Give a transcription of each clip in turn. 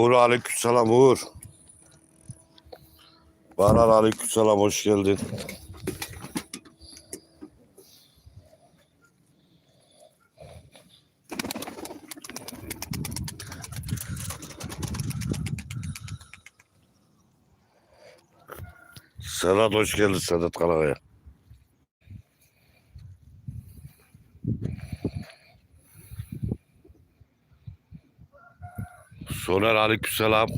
Uğur aleykümselam Uğur. Baran aleykümselam hoş geldin. Sedat hoş geldin Sedat Kalakaya. Soner aleykümselam.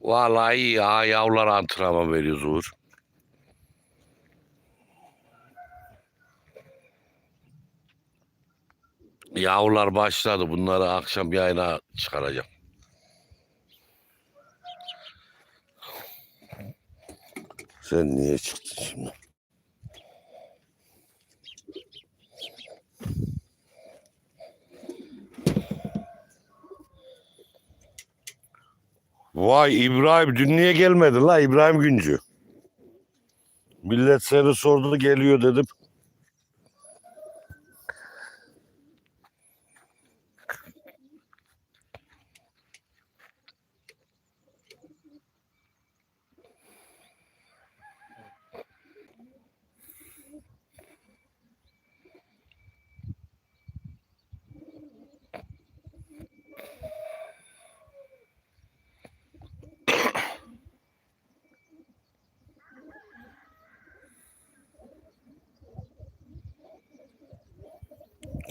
Vallahi ya yavrular antrenman veriyoruz Uğur. Yavrular başladı. Bunları akşam yayına çıkaracağım. Sen niye çıktın şimdi? Vay İbrahim dün niye gelmedin la İbrahim Güncü? Millet seni sordu geliyor dedim.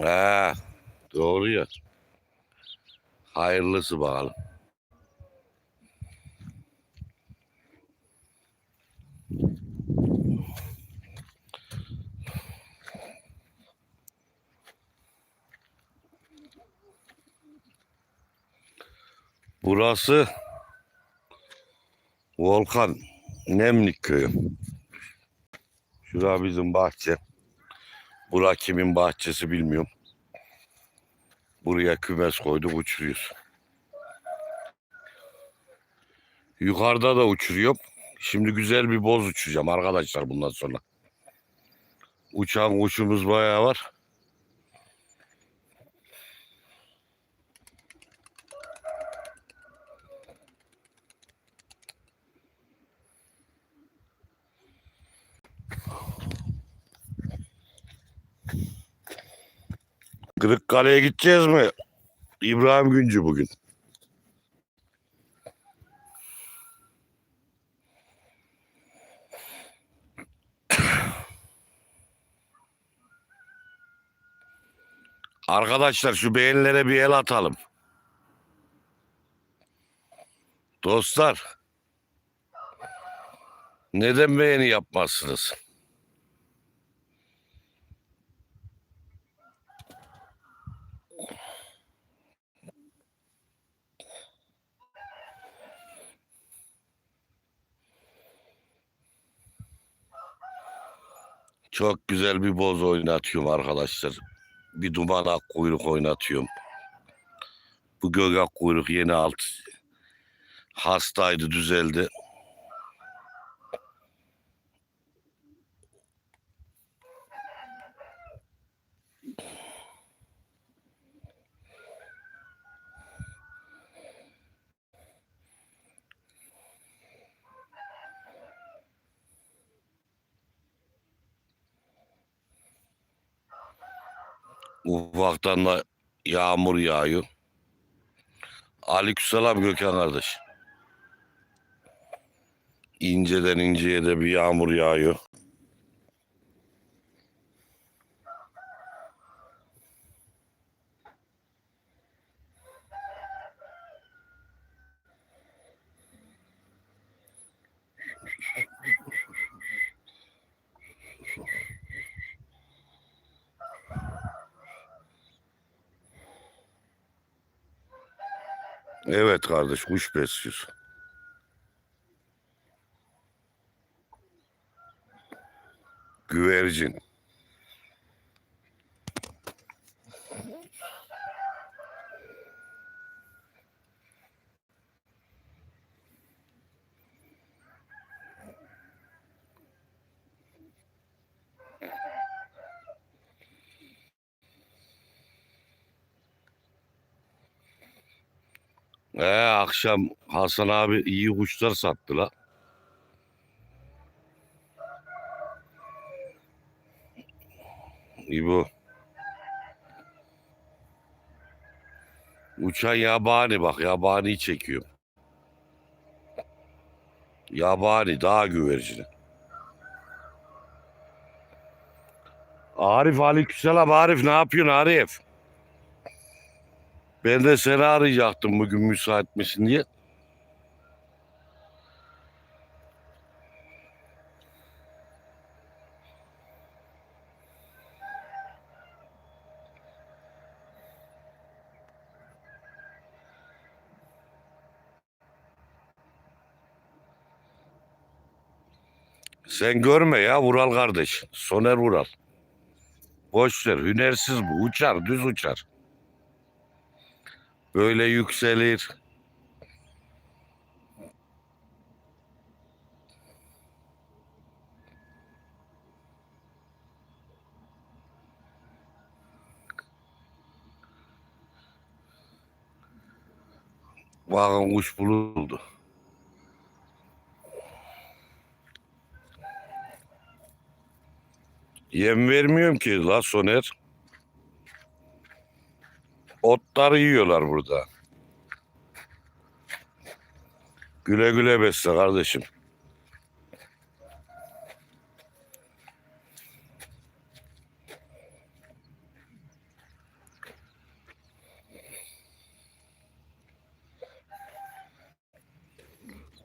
Ha, doğru ya. Hayırlısı bakalım. Burası Volkan Nemlik köyü. Şura bizim bahçe. Bura kimin bahçesi bilmiyorum. Buraya kümes koyduk uçuruyoruz. Yukarıda da uçuruyorum. Şimdi güzel bir boz uçuracağım arkadaşlar bundan sonra. Uçan kuşumuz bayağı var. Kırıkkale'ye gideceğiz mi? İbrahim Güncü bugün. Arkadaşlar şu beğenilere bir el atalım. Dostlar. Neden beğeni yapmazsınız? Çok güzel bir boz oynatıyorum arkadaşlar. Bir duman ak kuyruk oynatıyorum. Bu gögak kuyruk yeni alt. Hastaydı düzeldi. Ufaktan da yağmur yağıyor. Aleykümselam Gökhan kardeş. İnceden inceye de bir yağmur yağıyor. Evet kardeş kuş besliyorsun. Güvercin. Akşam Hasan abi iyi kuşlar sattı la. İbo. Uçan yabani bak yabani çekiyorum. Yabani daha güvercini. Arif aleykümselam Arif ne yapıyorsun Arif? Ben de seni arayacaktım bugün müsait misin diye. Sen görme ya Vural kardeş. Soner Vural. Boş ver. Hünersiz bu. Uçar. Düz uçar. Böyle yükselir. Bakın kuş bulundu. Yem vermiyorum ki la Soner. Otları yiyorlar burada. Güle güle besle kardeşim.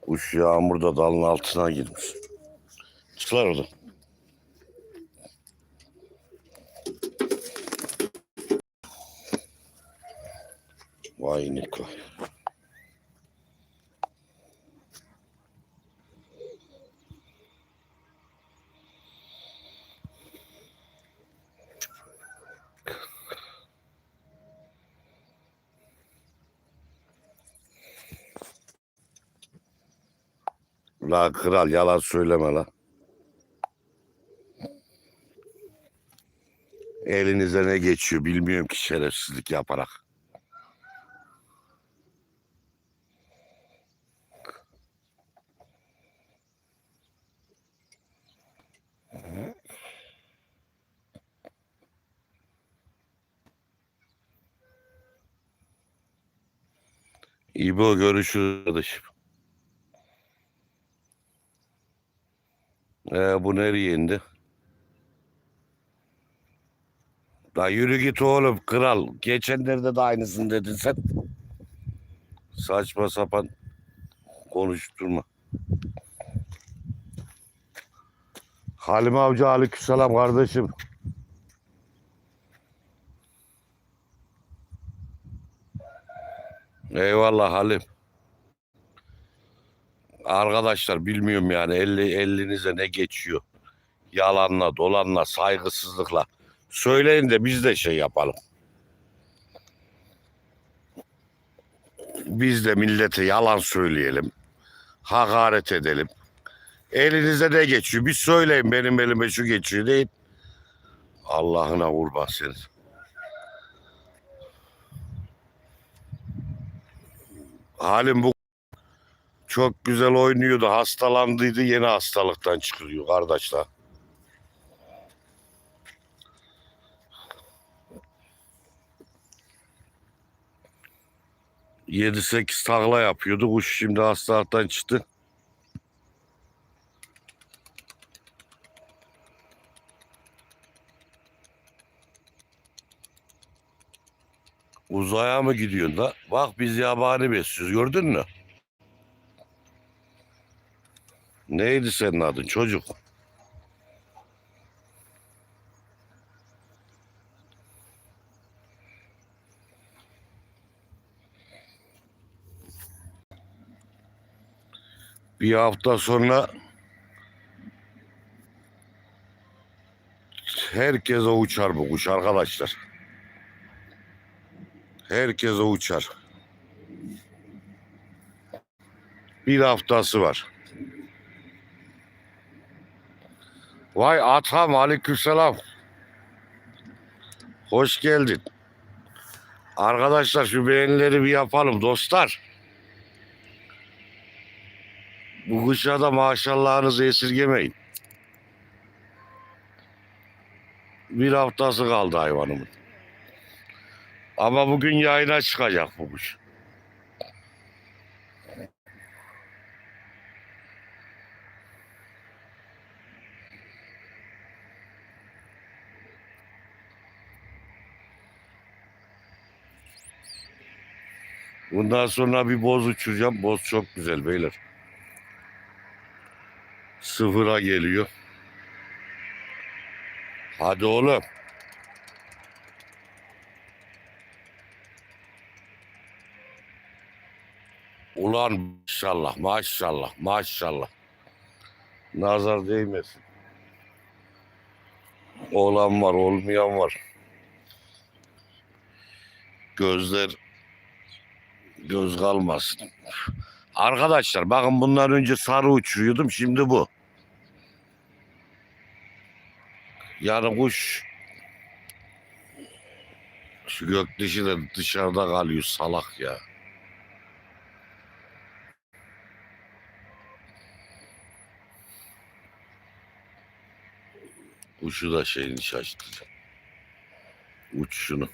Kuş yağmurda dalın altına girmiş. Çıklar orada. Vay Niko. La kral yalan söyleme la. Elinize ne geçiyor bilmiyorum ki şerefsizlik yaparak. İbo görüşürüz kardeşim. Ee, bu nereye indi? La yürü git oğlum kral. Geçenlerde de aynısını dedin sen. Saçma sapan konuşturma. Halim Avcı aleykümselam kardeşim. Eyvallah Halim. Arkadaşlar bilmiyorum yani elli, elinize ne geçiyor. Yalanla, dolanla, saygısızlıkla. Söyleyin de biz de şey yapalım. Biz de millete yalan söyleyelim. Hakaret edelim. Elinize ne geçiyor? Bir söyleyin benim elime şu geçiyor değil. Allah'ına kurban senin. Halim bu çok güzel oynuyordu. Hastalandıydı. Yeni hastalıktan çıkıyor kardeşler. Yedi sekiz takla yapıyordu. Kuş şimdi hastalıktan çıktı. Uzaya mı gidiyorsun da? Bak biz yabani besliyoruz gördün mü? Neydi senin adın çocuk? Bir hafta sonra herkese uçar bu kuş arkadaşlar. Herkes uçar. Bir haftası var. Vay Atam aleykümselam. Hoş geldin. Arkadaşlar şu beğenileri bir yapalım dostlar. Bu kuşa da maşallahınızı esirgemeyin. Bir haftası kaldı hayvanımın. Ama bugün yayına çıkacak bu kuş. Bundan sonra bir boz uçuracağım. Boz çok güzel beyler. Sıfıra geliyor. Hadi oğlum. Ulan maşallah maşallah maşallah. Nazar değmesin. Olan var olmayan var. Gözler göz kalmasın. Arkadaşlar bakın bundan önce sarı uçuruyordum şimdi bu. Yani kuş şu gökdişi de dışarıda kalıyor salak ya. Kuşu da şeyini şaştıracağım. Uçuşunu.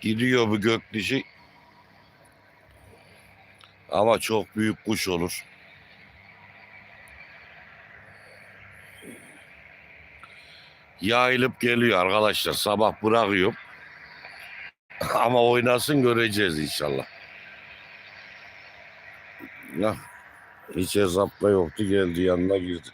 Gidiyor bu gökdişi. Ama çok büyük kuş olur. Yayılıp geliyor arkadaşlar. Sabah bırakıyorum. Ama oynasın göreceğiz inşallah. Ya, hiç hesapla yoktu geldi yanına girdi.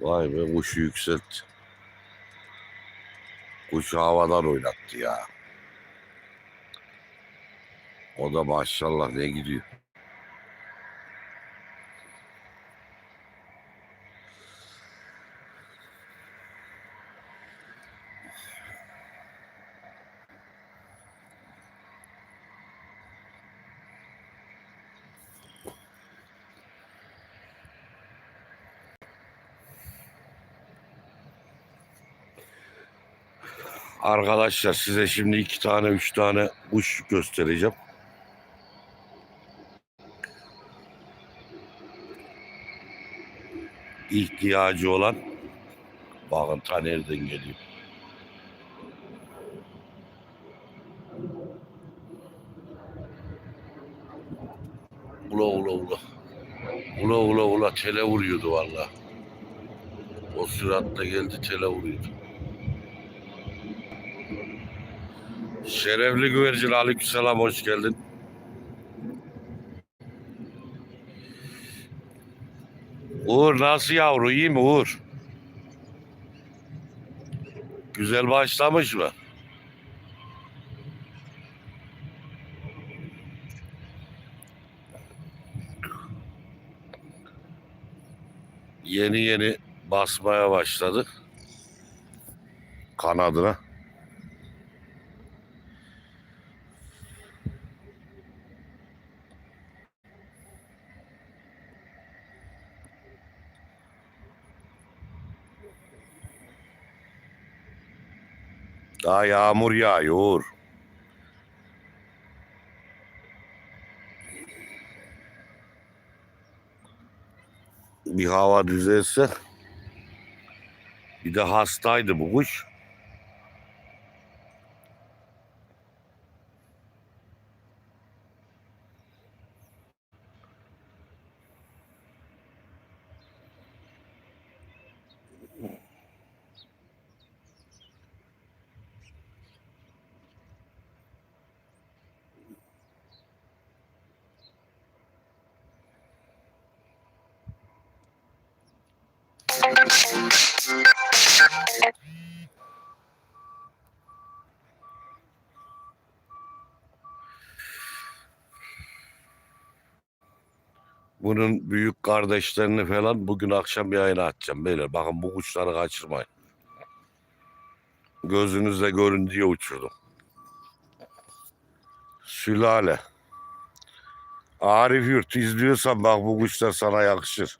Vay be kuşu yükseltti. Kuşu havadan oynattı ya. O da maşallah ne gidiyor. Arkadaşlar size şimdi iki tane üç tane kuş göstereceğim. İhtiyacı olan bakın ta nereden geliyor. Ula ula ula. Ula ula ula tele vuruyordu valla. O süratle geldi tele vuruyordu. Şerefli güvercin aleykümselam hoş geldin. Uğur nasıl yavru iyi mi Uğur? Güzel başlamış mı? Yeni yeni basmaya başladı kanadına. Daha yağmur yağıyor. Bir hava düzelse bir de hastaydı bu kuş. Bunun büyük kardeşlerini falan bugün akşam yayına atacağım beyler. Bakın bu kuşları kaçırmayın. Gözünüzde görün diye uçurdum. Sülale. Arif Yurt izliyorsan bak bu kuşlar sana yakışır.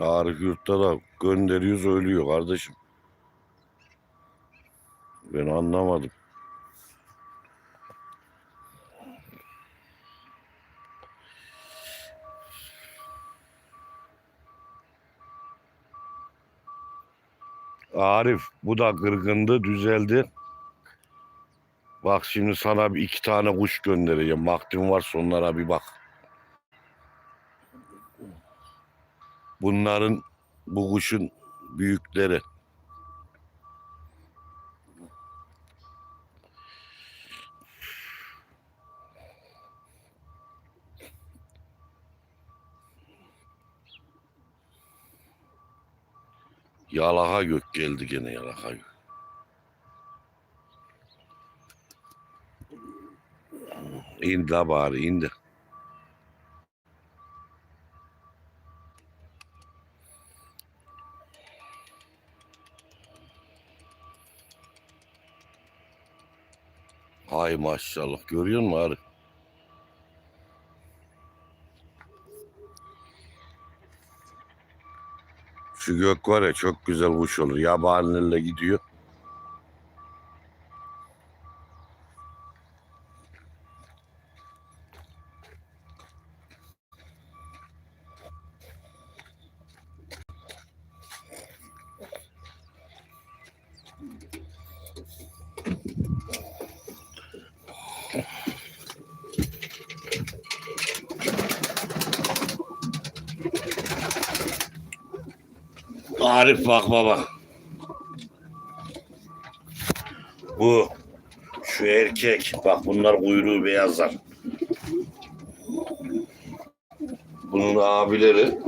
Arif Yurt'ta da gönderiyoruz ölüyor kardeşim. Ben anlamadım. Arif bu da kırgındı düzeldi. Bak şimdi sana bir iki tane kuş göndereceğim. Vaktin var onlara bir bak. Bunların bu kuşun büyükleri. Yalaha gök geldi gene yalaha gök. İndi la bari indi. Hay maşallah görüyor musun Arif? Şu gök var ya çok güzel kuş olur. Yabanilerle gidiyor. Arif bak baba. Bu şu erkek bak bunlar kuyruğu beyazlar. Bunun abileri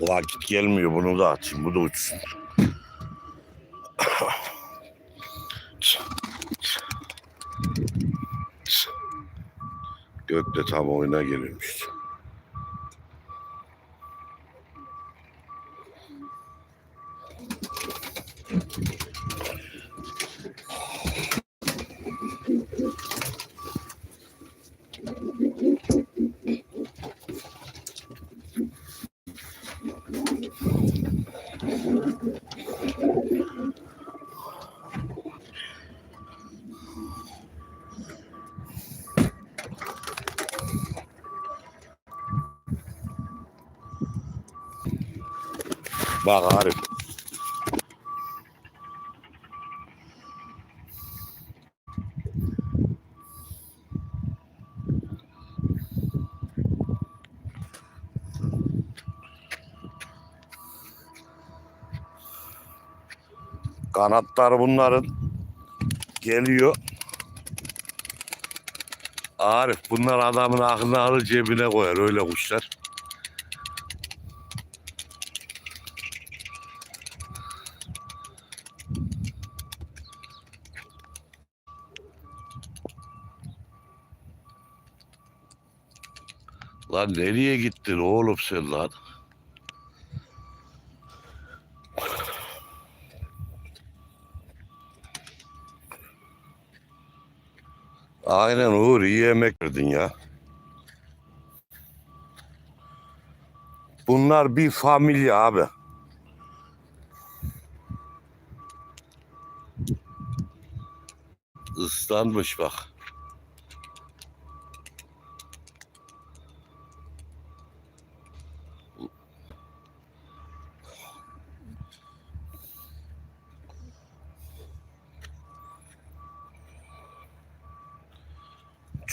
Vakit gelmiyor bunu da atayım bu da uçsun. Gök de tam oyuna geliyormuş. Bak Arif. Kanatlar bunların geliyor. Arif bunlar adamın aklını alır cebine koyar öyle kuşlar. Lan nereye gittin oğlum sen lan? Aynen Uğur iyi yemek verdin ya. Bunlar bir familya abi. Islanmış bak.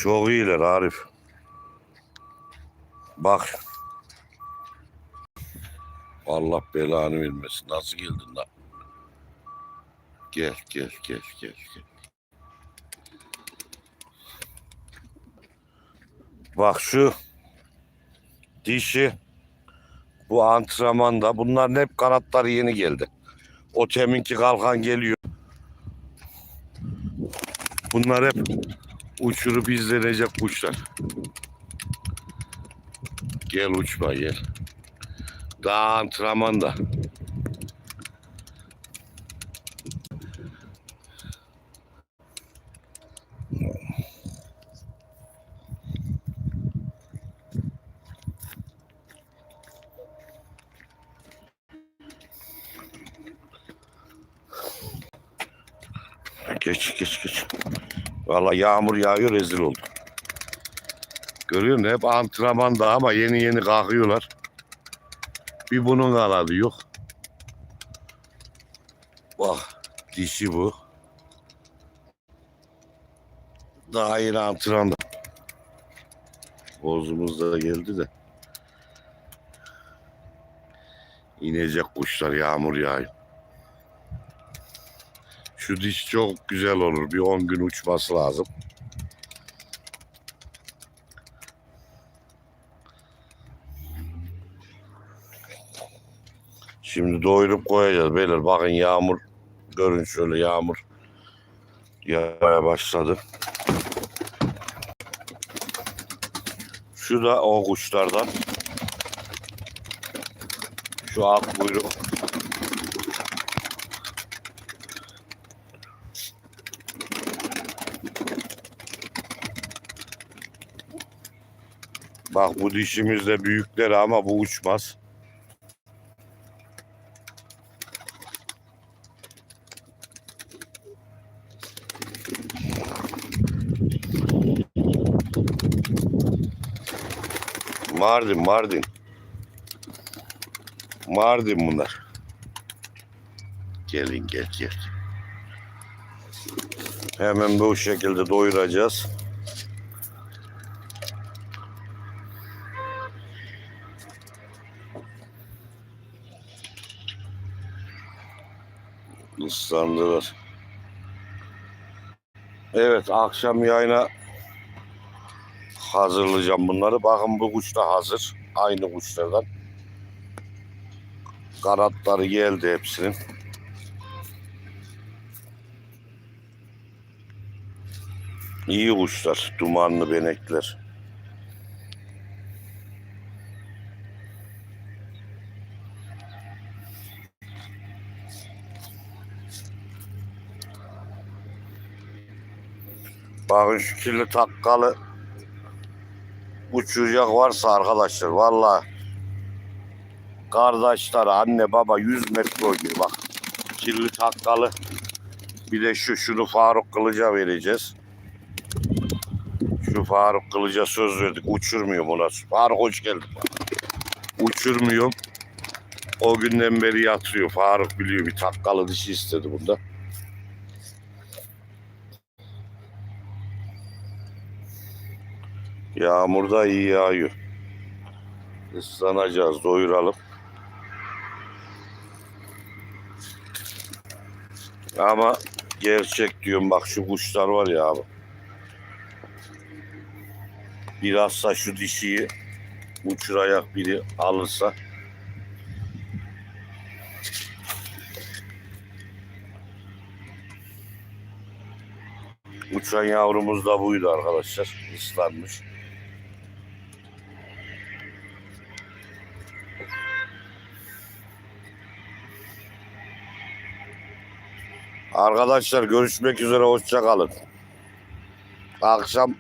Çok iyiler Arif. Bak. Allah belanı vermesin. Nasıl geldin lan? Gel gel gel gel gel. Bak şu dişi bu antrenmanda bunların hep kanatları yeni geldi. O teminki kalkan geliyor. Bunlar hep uçurup izlenecek kuşlar. Gel uçma gel. Daha antrenman da. Vallahi yağmur yağıyor rezil olduk. Görüyor musun? Hep antrenmanda ama yeni yeni kalkıyorlar. Bir bunun kanadı yok. Bak dişi bu. Daha yeni antrenmanda. Bozumuz da geldi de. İnecek kuşlar yağmur yağıyor. Şu diş çok güzel olur. Bir 10 gün uçması lazım. Şimdi doyurup koyacağız beyler. Bakın yağmur görün şöyle yağmur yağmaya başladı. Şu da o kuşlardan. Şu ak kuyruk. Bak bu dişimiz de büyükleri ama bu uçmaz. Mardin, Mardin. Mardin bunlar. Gelin gel gel. Hemen bu şekilde doyuracağız. Islandılar. Evet akşam yayına hazırlayacağım bunları. Bakın bu kuş da hazır. Aynı kuşlardan. Kanatları geldi hepsinin. İyi kuşlar. Dumanlı benekler. Bakın şu kirli takkalı uçuracak varsa arkadaşlar valla kardeşler anne baba 100 metre oynuyor bak. Kirli takkalı. Bir de şu şunu Faruk Kılıç'a vereceğiz. Şu Faruk Kılıç'a söz verdik uçurmuyorum ona Faruk hoş geldin uçurmuyorum o günden beri yatıyor Faruk biliyor bir takkalı dişi istedi bunda Yağmur da iyi yağıyor. Islanacağız, doyuralım. Ama gerçek diyorum bak şu kuşlar var ya abi. Birazsa şu dişiyi uçurayak biri alırsa Uçan yavrumuz da buydu arkadaşlar. Islanmış. Arkadaşlar görüşmek üzere hoşça kalın. Akşam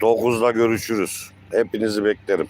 9'da görüşürüz. Hepinizi beklerim.